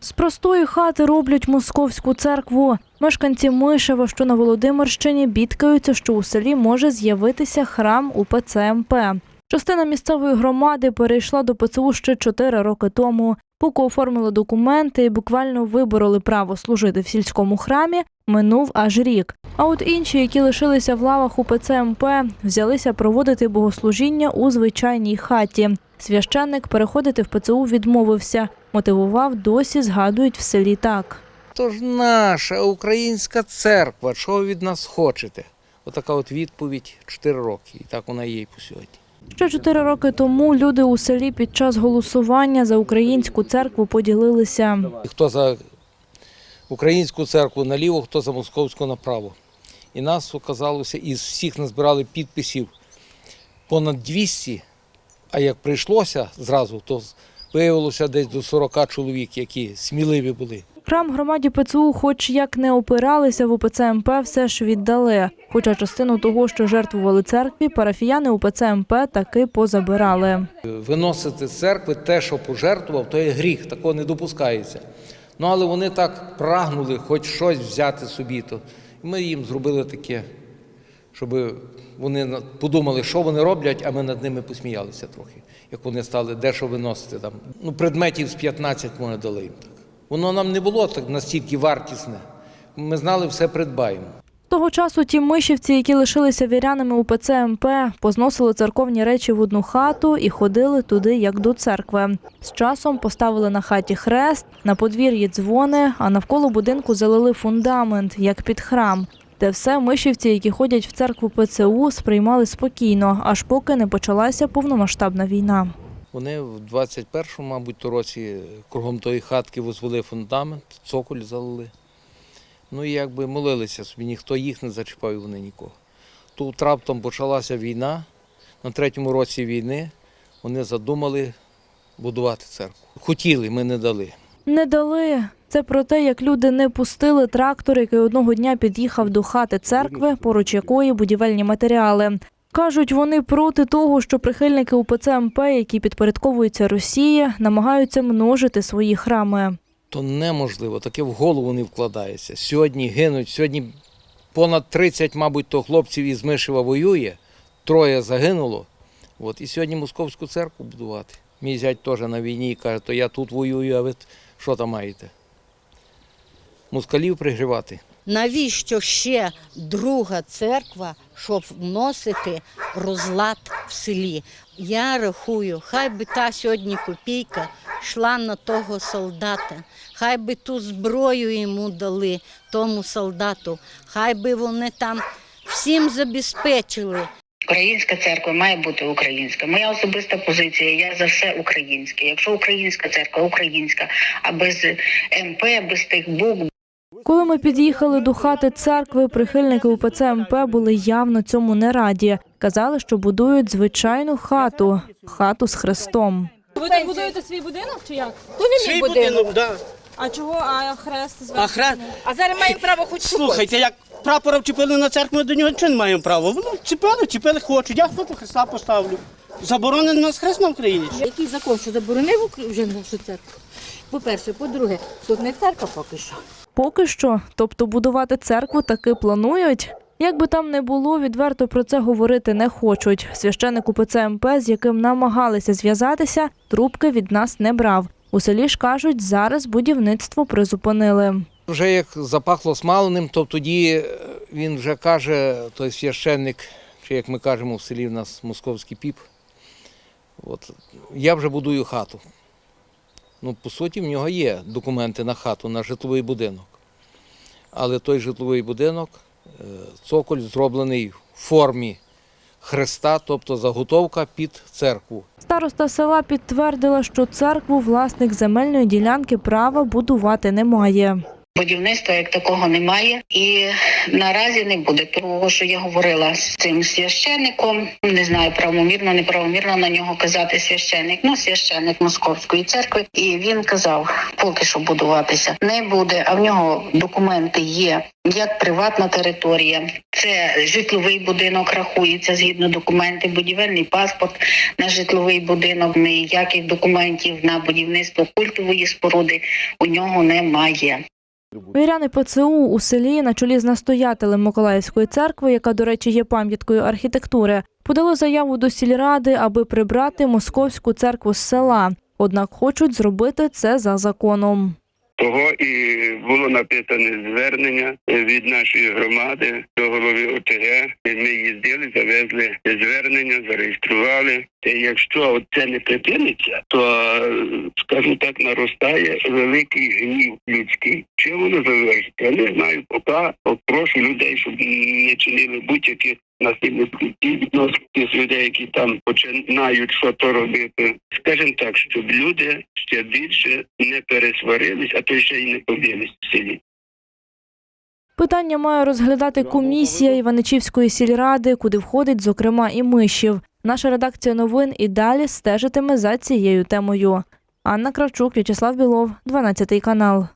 З простої хати роблять московську церкву. Мешканці Мишева, що на Володимирщині, бідкаються, що у селі може з'явитися храм УПЦ МП. Частина місцевої громади перейшла до ПЦУ ще чотири роки тому. Поки оформили документи і буквально вибороли право служити в сільському храмі, минув аж рік. А от інші, які лишилися в лавах УПЦ МП, взялися проводити богослужіння у звичайній хаті. Священник переходити в ПЦУ відмовився. Мотивував досі, згадують в селі так. То ж наша українська церква, що ви від нас хочете? Отака от відповідь 4 роки. І так вона є і по сьогодні. Ще чотири роки тому люди у селі під час голосування за українську церкву поділилися. Хто за українську церкву наліво, хто за московську направо. І нас оказалося, із всіх назбирали підписів понад 200, а як прийшлося зразу, то виявилося десь до 40 чоловік, які сміливі були. Храм громаді ПЦУ, хоч як не опиралися в УПЦ МП, все ж віддали. Хоча частину того, що жертвували церкві, парафіяни УПЦ МП таки позабирали. Виносити з церкви те, що пожертвував, то є гріх, такого не допускається. Ну але вони так прагнули хоч щось взяти собі. То ми їм зробили таке, щоб вони подумали, що вони роблять, а ми над ними посміялися трохи, як вони стали дещо виносити там. Ну, предметів з 15 ми дали їм так. Воно нам не було так настільки вартісне. Ми знали, все придбаємо. Того часу ті мишівці, які лишилися вірянами УПЦ МП, позносили церковні речі в одну хату і ходили туди, як до церкви. З часом поставили на хаті хрест, на подвір'ї дзвони, а навколо будинку залили фундамент, як під храм. Те все мишівці, які ходять в церкву ПЦУ, сприймали спокійно, аж поки не почалася повномасштабна війна. Вони в 21-му, мабуть, році кругом тої хатки возвели фундамент, цоколь залили. Ну і якби молилися собі, ніхто їх не зачіпав і вони нікого. Тут раптом почалася війна. На третьому році війни вони задумали будувати церкву. Хотіли, ми не дали. Не дали. Це про те, як люди не пустили трактор, який одного дня під'їхав до хати церкви, поруч якої будівельні матеріали. Кажуть, вони проти того, що прихильники УПЦ МП, які підпорядковуються Росії, намагаються множити свої храми. То неможливо, таке в голову не вкладається. Сьогодні гинуть, сьогодні понад 30, мабуть, то хлопців із Мишева воює, троє загинуло. От, і сьогодні московську церкву будувати. Мій зять теж на війні каже, то я тут воюю, а ви що там маєте? Москалів пригрівати. Навіщо ще друга церква, щоб вносити розлад в селі? Я рахую, хай би та сьогодні копійка йшла на того солдата, хай би ту зброю йому дали тому солдату, хай би вони там всім забезпечили. Українська церква має бути українська. Моя особиста позиція. Я за все українське. Якщо українська церква, українська, а без МП, без тих букв, Коли ми під'їхали до хати церкви, прихильники УПЦ МП були явно цьому не раді. Казали, що будують звичайну хату хату з хрестом. Ви тут будуєте свій будинок чи як? Свій будинок, да. А чого? А хрест зверху? А хрест, А зараз маємо право хоч слухайте, як прапора вчепили на церкву, ми до нього нічого не маємо права. Воно чіпили, чіпили, хочуть. Я хочу хреста поставлю. Заборонений у нас хрест на Україні. Який закон, що заборонив вже нашу церкву? По-перше, по-друге, тут не церква поки що. Поки що, тобто будувати церкву таки планують. Як би там не було, відверто про це говорити не хочуть. Священник УПЦ МП, з яким намагалися зв'язатися, трубки від нас не брав. У селі ж кажуть, зараз будівництво призупинили. Вже як запахло смаленим, то тоді е, він вже каже, той священник, чи як ми кажемо в селі в нас московський піп, от, я вже будую хату. Ну, по суті, в нього є документи на хату, на житловий будинок. Але той житловий будинок, е, цоколь зроблений в формі хреста, тобто заготовка під церкву. Староста села підтвердила, що церкву власник земельної ділянки права будувати не має. Будівництва як такого немає, і наразі не буде. Того, що я говорила з цим священником, не знаю, правомірно, неправомірно на нього казати священник. Ну, священник московської церкви, і він казав, поки що будуватися не буде. А в нього документи є як приватна територія. Це житловий будинок рахується згідно документів, будівельний паспорт на житловий будинок. Ніяких документів на будівництво культової споруди у нього немає. Віряни ПЦУ у селі на чолі з настоятелем Миколаївської церкви, яка, до речі, є пам'яткою архітектури, подало заяву до сільради, аби прибрати московську церкву з села. Однак хочуть зробити це за законом. Того і було написане звернення від нашої громади до голови ОТГ. Ми їздили, завезли звернення, зареєстрували. І якщо це не припиниться, то скажу так, наростає великий гнів людський. Чи воно завершиться? Я не знаю. Поки прошу людей, щоб не чинили будь-які насильницькі дії відносно тих людей, які там починають що то робити. Скажімо так, щоб люди ще більше не пересварились, а то ще й не побились в селі. Питання має розглядати комісія Іваничівської сільради, куди входить, зокрема, і мишів. Наша редакція новин і далі стежитиме за цією темою. Анна Кравчук, В'ячеслав Білов, 12 канал.